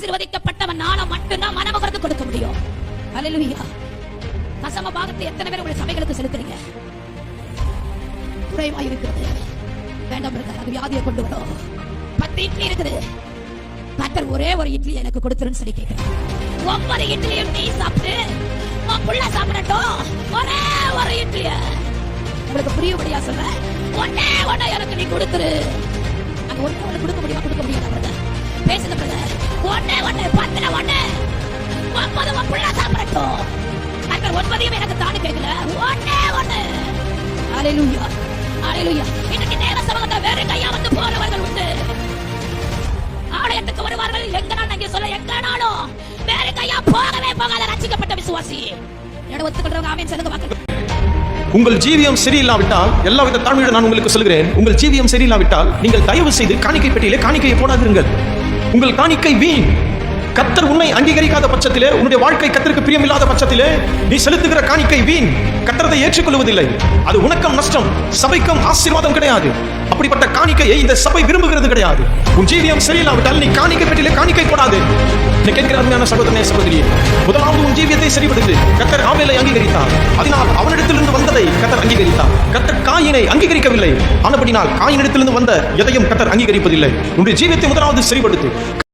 ஆசீர்வதிக்கப்பட்டவன் நாள மட்டும்தான் மனமுகர்ந்து கொடுக்க முடியும். அல்லேலூயா தசம பாகத்தை எத்தனை பேர் உங்களுடைய சபைகளுக்கு செலுத்துறீங்க? குறைவா இருக்கிறது. வேண்டாம் இருக்காது அது வியாதியை கொண்டு வரும். பத்து இட்லி இருக்குது. கத்தர் ஒரே ஒரு இட்லி எனக்கு கொடுத்துருன்னு சொல்லி கேட்கிறேன் ஒன்பது இட்லியும் நீ சாப்பிட்டு உன் புள்ள சாப்பிடட்டும். ஒரே ஒரு இட்லிய. உங்களுக்கு புரியும்படியா சொல்றேன்? ஒன்னே ஒன்னே எனக்கு நீ கொடுத்துரு. அங்க ஒன்று கொடுக்க முடியுமா? கொடுக்க முடியும் பத்துல ஒண்ணு. ஒன்பது உன் புள்ள சாப்பிடட்டும். கத்தர் ஒன்பதையும் எனக்கு தானு கேட்கல. ஒன்னே ஒண்ணு. அலையிலுயா. அலையிலுயா. இன்னைக்கு தேவ சமூகத்தை வேற கையா வந்து போறவர்கள் உண்டு. ஆலயத்துக்கு வருவார்கள் எங்கனாலும் அங்கே சொல்ல எங்கனாலும். வேற கையா போகவே போகாத ரசிக்கப்பட்ட விசுவாசி. எட ஒத்துக்கொள்றவங்க ஆமேன் சொல்லுங்க பார்க்க உங்கள் ஜீவியம் சரியில்லாவிட்டால் எல்லாவித தாழ்மையுடன் நான் உங்களுக்கு சொல்கிறேன் உங்கள் ஜீவியம் சரியில்லாவிட்டால் நீங்கள் தயவு செய்து காணிக்கை பெட்டியிலே காணிக்கையை போடாதீர்கள் உங்கள் காணிக்கை வீண். கத்தர் உன்னை அங்கீகரிக்காத பட்சத்திலே உன்னுடைய வாழ்க்கை கத்தருக்கு பிரியமில்லாத பட்சத்திலே நீ செலுத்துகிற காணிக்கை வீண். கத்தரதை ஏற்றுக்கொள்வதில்லை அது உனக்கும் நஷ்டம் சபைக்கும் ஆசீர்வாதம் கிடையாது. அப்படிப்பட்ட காணிக்கையை இந்த சபை விரும்புகிறது கிடையாது. உன் ஜீவியம் சரியில்லாவிட்டால் நீ காணிக்கை பெட்டியிலே காணிக்கை போடாது. நீ கேட்கிற அருமையான சகோதரனே சகோதரியே முதலாவது உன் ஜீவியத்தை சரிபடுத்து கத்தர் ஆவேலை அங்கீகரித்தார். அதனால் அவனிடத்திலிருந்து வந்ததை கத்தர் அங்கீகரித்தார். கத்தர் காயினை அங்கீகரிக்கவில்லை. ஆனபடினால் காயினிடத்திலிருந்து வந்த எதையும் கத்தர் அங்கீகரிப்பதில்லை. உன்னுடைய ஜீவியத்தை முதலாவது சரிபடுத்து